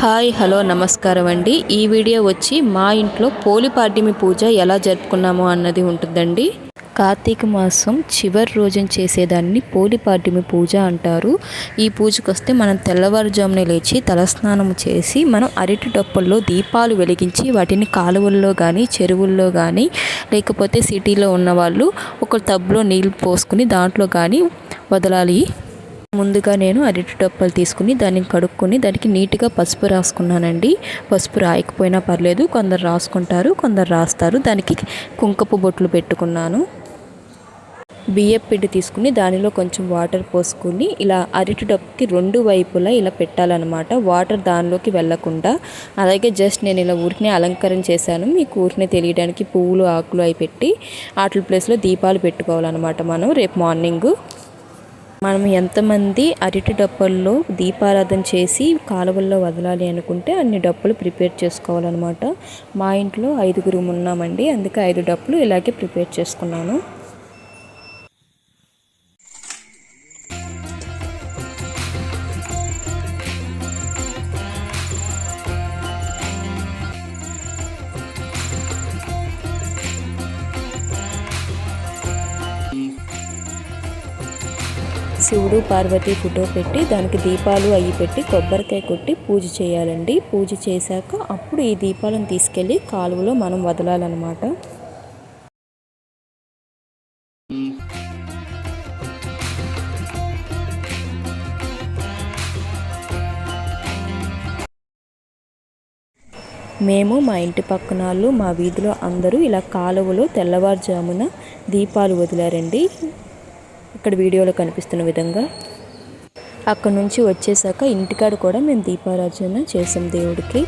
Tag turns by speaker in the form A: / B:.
A: Hi hello నమస్కారం అండి. ఈ వీడియో వచ్చి మా ఇంట్లో పోలిపాడ్యమి పూజ ఎలా జరుపుకున్నామో అన్నది ఉంటుందండి. కార్తీక మాసం చివరి రోజున చేసేదాన్ని పోలిపాడ్యమి పూజ అంటారు. ఈ పూజకు వస్తే మనం తెల్లవారుజామున లేచి తలస్నానం చేసి మనం అరటి డొప్పల్లో దీపాలు వెలిగించి వాటిని కాలువల్లో కానీ చెరువుల్లో కానీ లేకపోతే సిటీలో ఉన్న వాళ్ళు ఒక టబ్లో నీళ్ళు పోసుకుని దాంట్లో కానీ వదలాలి. ముందుగా నేను అరటి డొప్పలు తీసుకుని దాన్ని కడుక్కొని దానికి నీట్గా పసుపు రాసుకున్నానండి. పసుపు రాయకపోయినా పర్లేదు కొందరు రాసుకుంటారు కొందరు రాస్తారు. దానికి కుంకపు బొట్లు పెట్టుకున్నాను. బియ్యం పిండి తీసుకుని దానిలో కొంచెం వాటర్ పోసుకుని ఇలా అరటి డప్పుకి రెండు వైపులా ఇలా పెట్టాలన్నమాట. వాటర్ దానిలోకి వెళ్ళకుండా. అలాగే జస్ట్ నేను ఇలా ఊరిని అలంకరణ చేశాను. మీకు ఊరిని తెలియడానికి పువ్వులు ఆకులు అవి పెట్టి వాటి ప్లేస్లో దీపాలు పెట్టుకోవాలన్నమాట మనం రేపు మార్నింగ్. మనం ఎంతమంది అరటి డప్పల్లో దీపారాధన చేసి కాలువల్లో వదలాలి అనుకుంటే అన్ని డప్పులు ప్రిపేర్ చేసుకోవాలన్నమాట. మా ఇంట్లో ఐదుగురు ఉన్నామండి అందుకే ఐదు డప్పులు ఇలాగే ప్రిపేర్ చేసుకున్నాను. శివుడు పార్వతి ఫోటో పెట్టి దానికి దీపాలు అవి పెట్టి కొబ్బరికాయ కొట్టి పూజ చేయాలండి. పూజ చేశాక అప్పుడు ఈ దీపాలను తీసుకెళ్ళి కాలువలో మనం వదలాలన్నమాట. మేము మా ఇంటి పక్కన వాళ్ళు మా వీధిలో అందరూ ఇలా కాలువలో తెల్లవారుజామున దీపాలు వదిలారండి. ఇక్కడ వీడియోలో కనిపిస్తున్న విధంగా అక్కడ నుంచి వచ్చేసాక ఇంటికాడ కూడా మేము దీపారాధన చేసాం దేవుడికి.